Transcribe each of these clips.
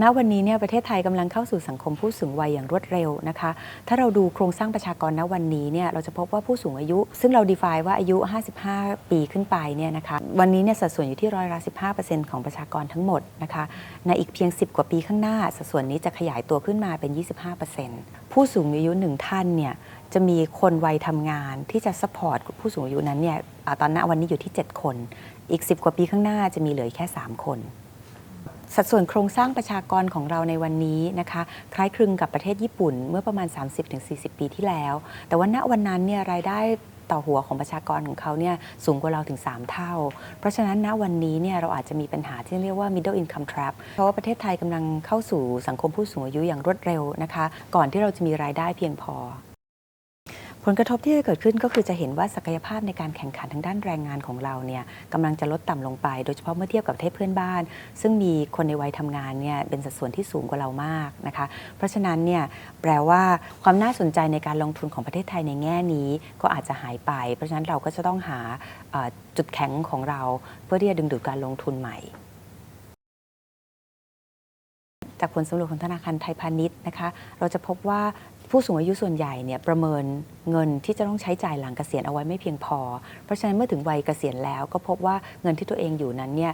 ณวันนี้เนี่ยประเทศไทยกำลังเข้าสู่สังคมผู้สูงวัยอย่างรวดเร็วนะคะ ถ้าเราดูโครงสร้างประชากรณวันนี้เนี่ยเราจะพบว่าผู้สูงอายุ ซึ่งเรา define ว่าอายุ 55 ปีขึ้นไปเนี่ยนะคะวันนี้เนี่ยสัดส่วนอยู่ที่ร้อยละ15 ของประชากรทั้งหมดนะคะในอีกเพียง 10 กว่าปีข้างหน้า สัดส่วนนี้จะขยายตัวขึ้นมาเป็น 25%ผู้สูงอายุหนึ่งท่านเนี่ยจะมีคนวัยทำงานที่จะ support ผู้สูงอายุนั้นเนี่ยอตอนณวันนี้อยู่ที่ 7 คน อีก 10 กว่าปีข้างหน้าจะมีเหลือแค่ 3 คน สัดส่วนโครงสร้างประชากรของเราในวันนี้นะคะคล้ายคลึงกับประเทศญี่ปุ่นเมื่อประมาณ 30-40 ปีที่แล้ว แต่ว่าณวันนั้นเนี่ยรายได้ต่อหัวของประชากรของเขาเนี่ยสูงกว่าเราถึง 3 เท่า เพราะฉะนั้นณวันนี้เนี่ยเราอาจจะมีปัญหาที่เรียกว่า middle income trap เพราะว่าประเทศไทยกำลังเข้าสู่สังคมผู้สูงอายุอย่างรวดเร็วนะคะ ก่อนที่เราจะมีรายได้เพียงพอ ผลกระทบที่จะเกิดขึ้นก็คือจะเห็นว่าศักยภาพในการแข่งขันทางด้านแรงงานของเราเนี่ยกำลังจะลดต่ำลงไป โดยเฉพาะเมื่อเทียบกับประเทศเพื่อนบ้าน ซึ่งมีคนในวัยทำงานเนี่ยเป็นสัดส่วนที่สูงกว่าเรามากนะคะ เพราะฉะนั้นเนี่ยแปลว่าความน่าสนใจในการลงทุนของประเทศไทยในแง่นี้ก็อาจจะหายไป เพราะฉะนั้นเราก็จะต้องหาจุดแข็งของเรา เพื่อที่จะดึงดูดการลงทุนใหม่จากผลสำรวจของธนาคารไทยพาณิชย์นะคะ เราจะพบว่า ผู้สูงอายุส่วนใหญ่เนี่ยประเมินเงินที่จะต้องใช้จ่ายหลังเกษียณเอาไว้ไม่เพียงพอ เพราะฉะนั้นเมื่อถึงวัยเกษียณแล้ว ก็พบว่าเงินที่ตัวเองอยู่นั้นเนี่ย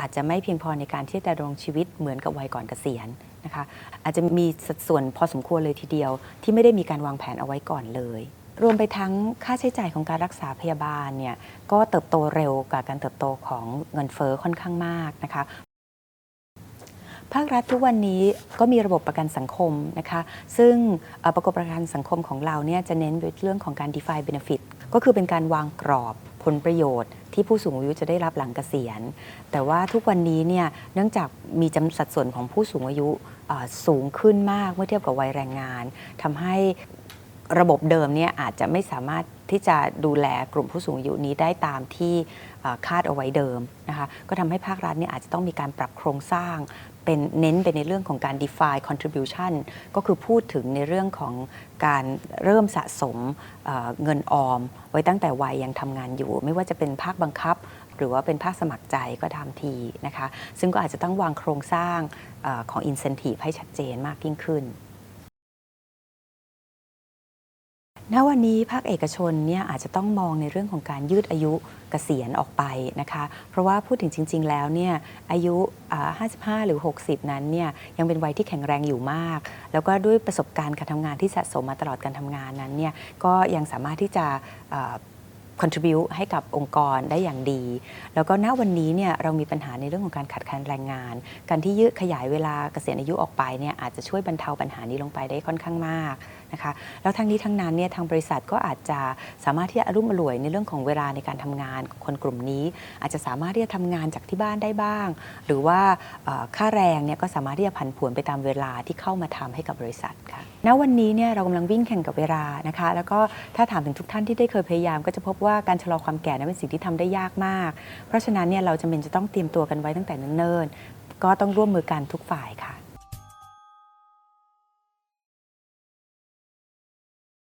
อาจจะไม่เพียงพอในการที่จะดำรงชีวิตเหมือนกับวัยก่อนเกษียณนะคะ อาจจะมีสัดส่วนพอสมควรเลยทีเดียว ที่ไม่ได้มีการวางแผนเอาไว้ก่อนเลย รวมไปทั้งค่าใช้จ่ายของการรักษาพยาบาลเนี่ยก็เติบโตเร็วกว่าการเติบโตของเงินเฟ้อค่อนข้างมากนะคะ ภาครัฐทุกวันนี้ก็มีระบบประกันสังคมนะคะ ซึ่งประกบประกันสังคมของเราเนี่ยจะเน้นไปเรื่องของการ define benefit ก็คือเป็นการวางกรอบผลประโยชน์ที่ผู้สูงอายุจะได้รับหลังเกษียณ แต่ว่าทุกวันนี้เนี่ยเนื่องจากมีจำสัดส่วนของผู้สูงอายุเอ่อสูงขึ้นมากเมื่อเทียบกับวัยแรงงานทำให้ ระบบเดิมเนี่ยอาจจะไม่สามารถที่จะดูแลกลุ่มผู้สูงอายุนี้ได้ตามที่คาดเอาไว้เดิมนะคะก็ทำให้ภาครัฐเนี่ยอาจจะต้องมีการปรับโครงสร้างเป็นเน้นไปในเรื่องของการ define contribution ก็คือพูดถึงในเรื่องของการเริ่มสะสมเอ่อเงินออม ไว้ตั้งแต่วัยยังทำงานอยู่ ไม่ว่าจะเป็นภาคบังคับ หรือว่าเป็นภาคสมัครใจก็ตามทีนะคะ ซึ่งก็อาจจะต้องวางโครงสร้างอของ incentive ให้ชัดเจนมากยิ่งขึ้น ณวันนี้ภาคเอกชนเนี่ยอาจจะต้องมองในเรื่องของการยืดอายุเกษียณออกไปนะคะ เพราะว่าพูดถึงจริง ๆ แล้วเนี่ยอายุ 55 หรือ 60 นั้นเนี่ยยังเป็นวัยที่แข็งแรงอยู่มาก แล้วก็ด้วยประสบการณ์การทำงานที่สะสมมาตลอดการทำงานนั้นเนี่ยก็ยังสามารถที่จะเอ่อ contribute ให้กับองค์กรได้อย่างดี แล้วก็ณวันนี้เนี่ยเรามีปัญหาในเรื่องของการขาดแคลนแรงงาน การที่ยืดขยายเวลาเกษียณอายุออกไปเนี่ยอาจจะช่วยบรรเทาปัญหานี้ลงไปได้ค่อนข้างมากนะคะแล้วทั้งนี้ทั้งนั้นเนี่ยทางบริษัทก็อาจจะสามารถที่จะอรุ่มอร่วยในเรื่องของเวลาในการทำงานของคนกลุ่มนี้ อาจจะสามารถที่จะทำงานจากที่บ้านได้บ้าง หรือว่าค่าแรงเนี่ยก็สามารถที่จะผันผวนไปตามเวลาที่เข้ามาทำให้กับบริษัทค่ะณวันนี้เนี่ยเรากำลังวิ่งแข่งกับเวลานะคะ แล้วก็ถ้าถามถึงทุกท่านที่ได้เคยพยายาม ก็จะพบว่าการชะลอความแก่นั้นเป็นสิ่งที่ทำได้ยากมาก เพราะฉะนั้นเนี่ยเราจำเป็นจะต้องเตรียมตัวกันไว้ตั้งแต่เนิ่นๆก็ต้องร่วมมือกันทุกฝ่ายค่ะ